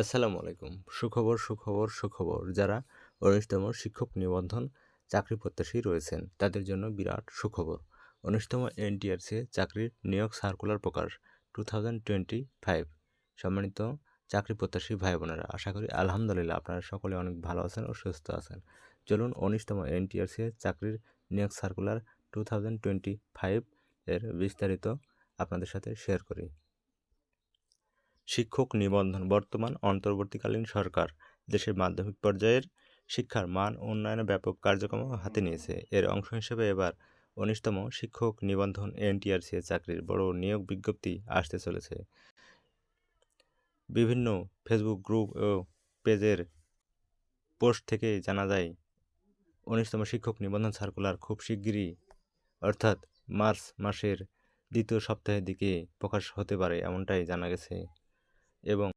আসসালামু আলাইকুম। সুখবর সুখবর সুখবর। যারা উনিশতম শিক্ষক নিবন্ধন চাকরি প্রত্যাশী রয়েছেন, তাদের জন্য বিরাট সুখবর। উনিশতম এনটিআরসি চাকরির নিয়োগ সার্কুলার প্রকাশ টু থাউজেন্ড টোয়েন্টি ফাইভ সম্মানিত চাকরি প্রত্যাশী ভাই বোনেরা আশা করি আলহামদুলিল্লাহ আপনারা সকলে অনেক ভালো আছেন ও সুস্থ আছেন। চলুন উনিশতম এনটিআরসি চাকরির নিয়োগ circular two thousand twenty five এর বিস্তারিত আপনাদের সাথে শেয়ার করি। শিক্ষক নিবন্ধন বর্তমান অন্তর্বর্তীকালীন সরকার। দেশের মাধ্যমিক পর্যায়ের শিক্ষার মান উন্নয়নে ব্যাপক কার্যক্রম হাতে নিয়েছে। এর অংশ হিসেবে এবার উনিশতম শিক্ষক নিবন্ধন এনটিআরসি চাকরির বড় নিয়োগ বিজ্ঞপ্তি আসতে চলেছে। বিভিন্ন ফেসবুক গ্রুপ ও পেজের পোস্ট থেকে জানা যায়, উনিশতম শিক্ষক নিবন্ধন সার্কুলার খুব শিগগিরই, অর্থাৎ মার্চ মাসের দ্বিতীয় সপ্তাহের দিকে প্রকাশ হতে পারে এমনটাই জানা গেছে। Et bon.